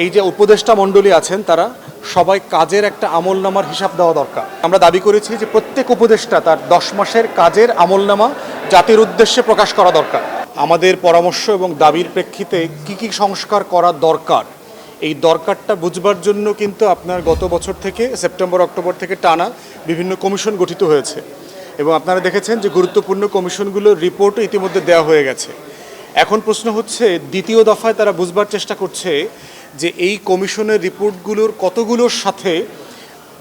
এই যে উপদেষ্টা মণ্ডলী আছেন তারা, সবাই কাজের একটা আমলনামার হিসাব দেওয়া দরকার। আমরা দাবি করেছি যে প্রত্যেক উপদেষ্টা তার দশ মাসের কাজের আমলনামা জাতির উদ্দেশ্যে প্রকাশ করা দরকার। আমাদের পরামর্শ এবং দাবির প্রেক্ষিতে কি কি সংস্কার করা দরকার, এই দরকারটা বুঝবার জন্য কিন্তু আপনার গত বছর থেকে সেপ্টেম্বর, অক্টোবর থেকে টানা বিভিন্ন কমিশন গঠিত হয়েছে। এবং আপনারা দেখেছেন যে গুরুত্বপূর্ণ কমিশনগুলোর রিপোর্টও ইতিমধ্যে দেওয়া হয়ে গেছে। এখন প্রশ্ন হচ্ছে, দ্বিতীয় দফায় তারা বুঝবার চেষ্টা করছে যে এই কমিশনের রিপোর্টগুলোর কতগুলোর সাথে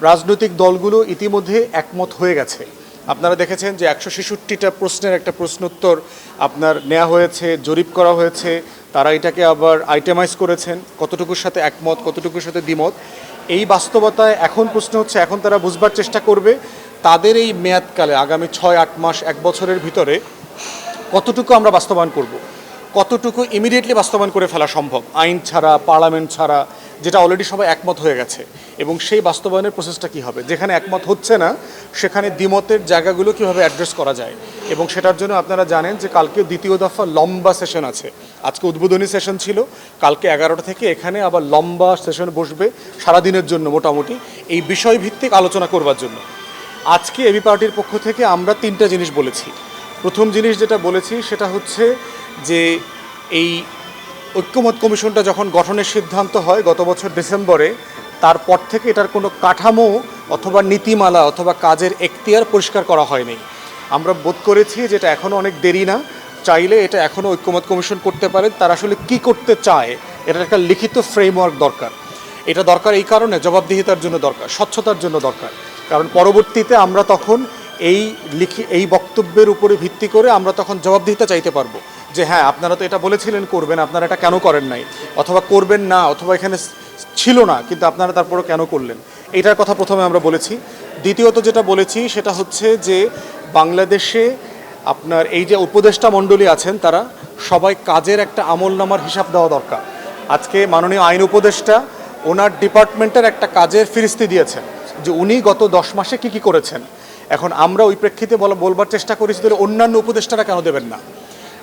রাজনৈতিক দলগুলো ইতিমধ্যে একমত হয়ে গেছে? আপনারা দেখেছেন যে একশো ছেষট্টিটা প্রশ্নের একটা প্রশ্নোত্তর আপনার নেওয়া হয়েছে, জরিপ করা হয়েছে, তারা এটাকে আবার আইটেমাইজ করেছেন, কতটুকুর সাথে একমত, কতটুকুর সাথে দ্বিমত। এই বাস্তবতায় এখন প্রশ্ন হচ্ছে, এখন তারা বুঝবার চেষ্টা করবে তাদের এই মেয়াদকালে, আগামী ছয়, আট মাস, এক বছরের ভিতরে কতটুকু আমরা বাস্তবায়ন করব। কতটুকু ইমিডিয়েটলি বাস্তবায়ন করে ফেলা সম্ভব? আইন ছাড়া, পার্লামেন্ট ছাড়া, যেটা অলরেডি সবাই একমত হয়ে গেছে। এবং সেই বাস্তবায়নের প্রসেসটা কী হবে? যেখানে একমত হচ্ছে না, সেখানে দ্বিমতের জায়গাগুলো কীভাবে অ্যাড্রেস করা যায়? এবং সেটার জন্য আপনারা জানেন যে কালকে দ্বিতীয় দফা লম্বা সেশন আছে। আজকে উদ্বোধনী সেশন ছিল। কালকে এগারোটা থেকে এখানে আবার লম্বা সেশন বসবে সারাদিনের জন্য মোটামুটি। এই বিষয়ভিত্তিক আলোচনা করবার জন্য। আজকে এবি পার্টির পক্ষ থেকে আমরা তিনটা জিনিস বলেছি। প্রথম জিনিস যেটা বলেছি, সেটা হচ্ছে যে এই ঐক্যমত কমিশনটা যখন গঠনের সিদ্ধান্ত হয় গত বছর ডিসেম্বরে, তারপর থেকে এটার কোনো কাঠামো অথবা নীতিমালা অথবা কাজের এখতিয়ার পরিষ্কার করা হয়নি। আমরা বোধ করেছি যে এটা এখনও অনেক দেরি না। চাইলে এটা এখনও ঐক্যমত কমিশন করতে পারে। তারা আসলে কি করতে চায়, এটার একটা লিখিত ফ্রেমওয়ার্ক দরকার। এটা দরকার এই কারণে, জবাবদিহিতার জন্য দরকার, স্বচ্ছতার জন্য দরকার। কারণ পরবর্তীতে আমরা তখন এই লিখি, এই বক্তব্যের উপরে ভিত্তি করে আমরা তখন জবাবদিহিতা চাইতে পারব। যে হ্যাঁ আপনারা তো এটা বলেছিলেন, করবেন, আপনারা এটা কেন করেন নাই? অথবা করবেন না, অথবা এখানে ছিল না, কিন্তু আপনারা তারপরে কেন করলেন? এটার কথা প্রথমে আমরা বলেছি। দ্বিতীয়ত যেটা বলেছি, সেটা হচ্ছে যে বাংলাদেশে আপনার এই যে উপদেষ্টা মণ্ডলী আছেন তারা, সবাই কাজের একটা আমলনামার হিসাব দেওয়া দরকার। আজকে মাননীয় আইন উপদেষ্টা ওনার ডিপার্টমেন্টের একটা কাজের ফিরিস্তি দিয়েছেন, যে উনি গত দশ মাসে কি কি করেছেন। এখন আমরা ওই প্রেক্ষিতে বলা বলবার চেষ্টা করেছি, তাহলে অন্যান্য উপদেষ্টারা কেন দেবেন না?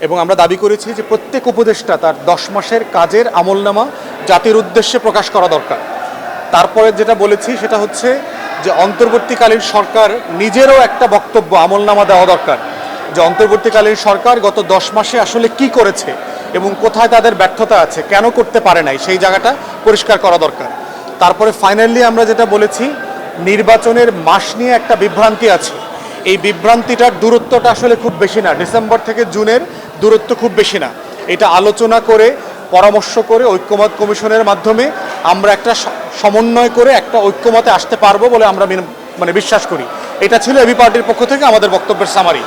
এবং আমরা দাবি করেছি যে প্রত্যেক উপদেষ্টা তার দশ মাসের কাজের আমলনামা জাতির উদ্দেশ্যে প্রকাশ করা দরকার। তারপরে যেটা বলেছি সেটা হচ্ছে যে অন্তর্বর্তীকালীন সরকার নিজেরও একটা বক্তব্য, আমলনামা দেওয়া দরকার। যে অন্তর্বর্তীকালীন সরকার গত দশ মাসে আসলে কি করেছে এবং কোথায় তাদের ব্যর্থতা আছে, কেন করতে পারে নাই, সেই জায়গাটা পরিষ্কার করা দরকার। তারপরে ফাইনালি আমরা যেটা বলেছি নির্বাচনের মাস নিয়ে একটা বিভ্রান্তি আছে। এই বিভ্রান্তিটার দূরত্বটা আসলে খুব বেশি না। ডিসেম্বর থেকে জুনের দূরত্ব খুব বেশি না। এটা আলোচনা করে, পরামর্শ করে, ঐক্যমত কমিশনের মাধ্যমে আমরা একটা সমন্বয় করে একটা ঐক্যমতে আসতে পারব বলে আমরা মানে বিশ্বাস করি। এটা ছিল এবি পার্টির পক্ষ থেকে আমাদের বক্তব্যের সামারি